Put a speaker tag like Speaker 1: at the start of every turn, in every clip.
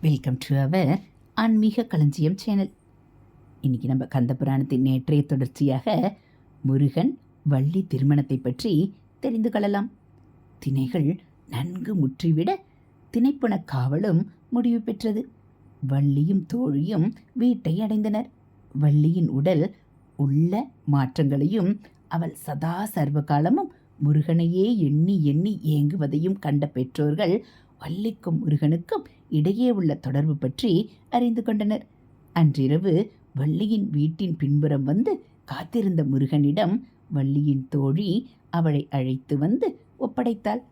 Speaker 1: Welcome to our ஆன்மீக களஞ்சியம் channel இன்றைக்கி நம்ம கந்த புராணத்தின் நேற்றைய தொடர்ச்சியாக முருகன் வள்ளி திருமணத்தை பற்றி தெரிந்து கொள்ளலாம். திணைகள் நன்கு முற்றிவிட திணைப்புண காவலும் முடிவு பெற்றது. வள்ளியும் தோழியும் வீட்டை அடைந்தனர். வள்ளியின் உடல் உள்ள மாற்றங்களையும் அவள் சதா சர்வ காலமும் முருகனையே எண்ணி எண்ணி ஏங்குவதையும் கண்ட பெற்றோர்கள் வள்ளிக்கும் முருகனுக்கும் இடையே உள்ள தொடர்பு பற்றி அறிந்து கொண்டனர். அன்றிரவு வள்ளியின் வீட்டின் பின்புறம் வந்து காத்திருந்த முருகனிடம் வள்ளியின் தோழி அவளை அழைத்து வந்து ஒப்படைத்தாள்.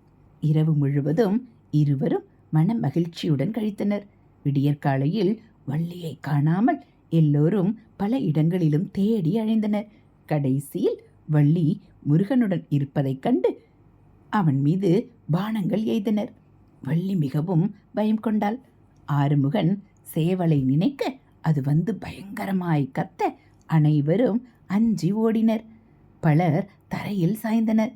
Speaker 1: இரவு முழுவதும் இருவரும் மன மகிழ்ச்சியுடன் கழித்தனர் விடியற்காலையில் வள்ளியை காணாமல் எல்லோரும் பல இடங்களிலும் தேடி அழைந்தனர் கடைசியில் வள்ளி முருகனுடன் இருப்பதைக் கண்டு அவன் மீது பானங்கள் எய்தனர். வள்ளி மிகவும் பயம் கொண்டாள். ஆறுமுகன் சேவலை நினைக்க அது வந்து பயங்கரமாய் கத்த அனைவரும் அஞ்சி ஓடினர். பலர் தரையில் சாய்ந்தனர்.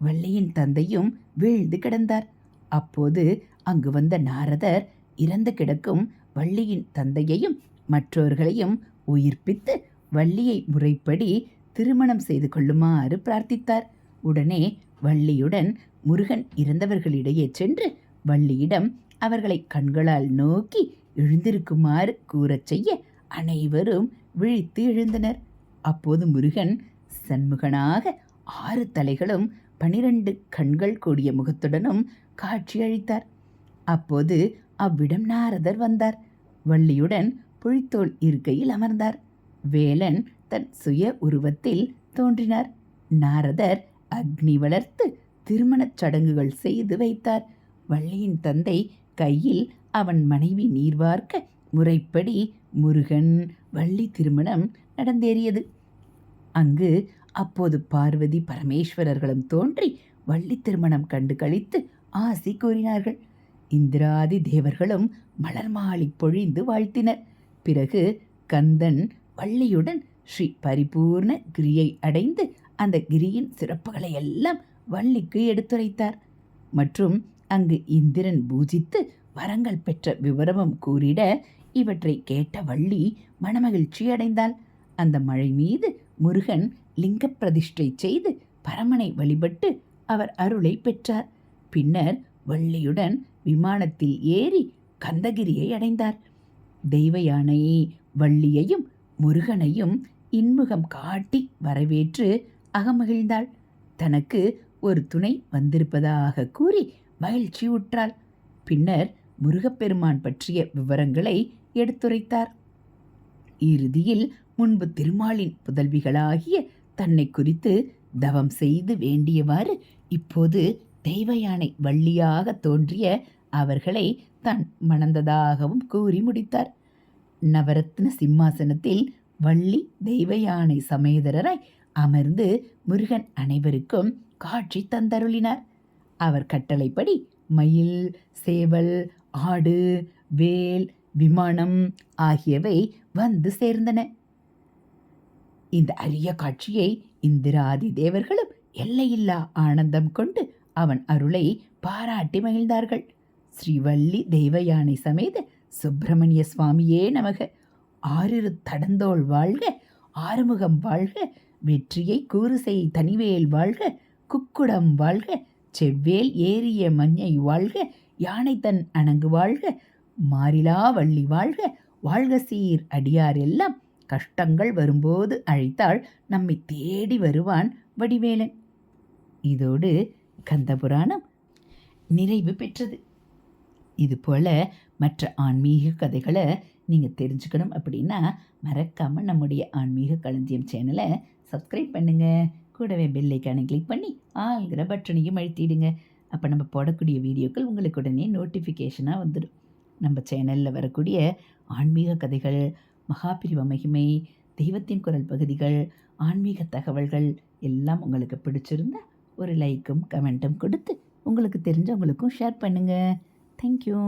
Speaker 1: வள்ளியின் தந்தையும் வீழ்ந்து கிடந்தார். அப்போது அங்கு வந்த நாரதர் இறந்து கிடக்கும் வள்ளியின் தந்தையையும் மற்றவர்களையும் உயிர்ப்பித்து வள்ளியை முறைப்படி திருமணம் செய்து கொள்ளுமாறு பிரார்த்தித்தார். உடனே வள்ளியுடன் முருகன் இறந்தவர்களிடையே சென்று வள்ளியிடம் அவர்களை கண்களால் நோக்கி எழுந்திருக்குமாறு கூறச் செய்ய அனைவரும் விழித்து எழுந்தனர். அப்போது முருகன் சண்முகனாக ஆறு தலைகளும் பனிரெண்டு கண்கள் கூடிய முகத்துடனும் காட்சியளித்தார் அப்போது அவ்விடம் நாரதர் வந்தார். வள்ளியுடன் புழித்தோல் இருக்கையில் அமர்ந்தார். வேலன் தன் சுய உருவத்தில் தோன்றினார். நாரதர் அக்னி வளர்த்து திருமணச் சடங்குகள் செய்து வைத்தார். வள்ளியின் தந்தை கையில் அவன் மனைவி நீர்வார்க்க முறைப்படி முருகன் வள்ளி திருமணம் நடந்தேறியது. அங்கு அப்போது பார்வதி பரமேஸ்வரர்களும் தோன்றி வள்ளி திருமணம் கண்டு கழித்து ஆசி கூறினார்கள். இந்திராதி தேவர்களும் மலர் மாலை பொழிந்து வாழ்த்தினர். பிறகு கந்தன் வள்ளியுடன் ஸ்ரீ பரிபூர்ண கிரியை அடைந்து அந்த கிரியின் சிறப்புகளை எல்லாம் வள்ளிக்கு எடுத்துரைத்தார். மற்றும் அங்கு இந்திரன் பூஜித்து வரங்கள் பெற்ற விவரமும் கூறிட இவற்றை கேட்ட வள்ளி மனமகிழ்ச்சி அடைந்தாள் அந்த மழை மீது முருகன் லிங்க பிரதிஷ்டை செய்து பரமனை வழிபட்டு அவர் அருளை பெற்றார். பின்னர் வள்ளியுடன் விமானத்தில் ஏறி கந்தகிரியை அடைந்தார். தெய்வ யானையை வள்ளியையும் முருகனையும் இன்முகம் காட்டி வரவேற்று அகமகிழ்ந்தாள். தனக்கு ஒரு துணை வந்திருப்பதாக கூறி மகிழ்ச்சி உற்றாள். பின்னர் முருகப்பெருமான் பற்றிய விவரங்களை எடுத்துரைத்தார். இறுதியில் முன்பு திருமாலின் புதல்விகளாகிய தன்னை குறித்து தவம் செய்து வேண்டியவாறு இப்போது தெய்வ யானை வள்ளியாக தோன்றிய அவர்களை தான் மணந்ததாகவும் கூறி முடித்தார். நவரத்ன சிம்மாசனத்தில் வள்ளி தெய்வ யானை சமேதரராய் அமர்ந்து முருகன் அனைவருக்கும் காட்சி தந்தருளினார். அவர் கட்டளைப்படி மயில் சேவல் ஆடு வேல் விமானம் ஆகியவை வந்து சேர்ந்தன. இந்த அரிய காட்சியை இந்திராதி தேவர்களும் எல்லையில்லா ஆனந்தம் கொண்டு அவன் அருளை பாராட்டி மகிழ்ந்தார்கள். ஸ்ரீவள்ளி தெய்வயானை சமேத சுப்பிரமணிய சுவாமியே நமக. ஆறிரு தடந்தோள் வாழ்க ஆறுமுகம் வாழ்க வெற்றியை கூறு செய் தனிவேல் வாழ்க குக்குடம் வாழ்க செவ்வேல் ஏறிய மஞ்சை வாழ்க யானை தன் அணங்கு வாழ்க மாறிலா வள்ளி வாழ்க வாழ்க சீர் அடியார் எல்லாம் கஷ்டங்கள் வரும்போது அழைத்தால் நம்மை தேடி வருவான் வடிவேலன். இதோடு கந்தபுராணம் நிறைவு பெற்றது. இது போல் மற்ற ஆன்மீக கதைகளை நீங்கள் தெரிஞ்சுக்கணும் அப்படின்னா மறக்காமல் நம்முடைய ஆன்மீக களஞ்சியம் சேனலை சப்ஸ்கிரைப் பண்ணுங்கள் கூடவே பெல்லைக்கானை கிளிக் பண்ணி ஆளுங்கிற பட்டனையும் அழுத்திடுங்க. அப்போ நம்ம போடக்கூடிய வீடியோக்கள் உங்களுக்கு உடனே நோட்டிஃபிகேஷனாக வந்துடும் நம்ம சேனலில் வரக்கூடிய ஆன்மீக கதைகள் மகாபிரிவ மகிமை தெய்வத்தின் குரல் பகுதிகள் ஆன்மீக தகவல்கள் எல்லாம் உங்களுக்கு பிடிச்சிருந்தா ஒரு லைக்கும் கமெண்ட்டும் கொடுத்து உங்களுக்கு தெரிஞ்சவங்களுக்கும் ஷேர் பண்ணுங்கள் தேங்க்யூ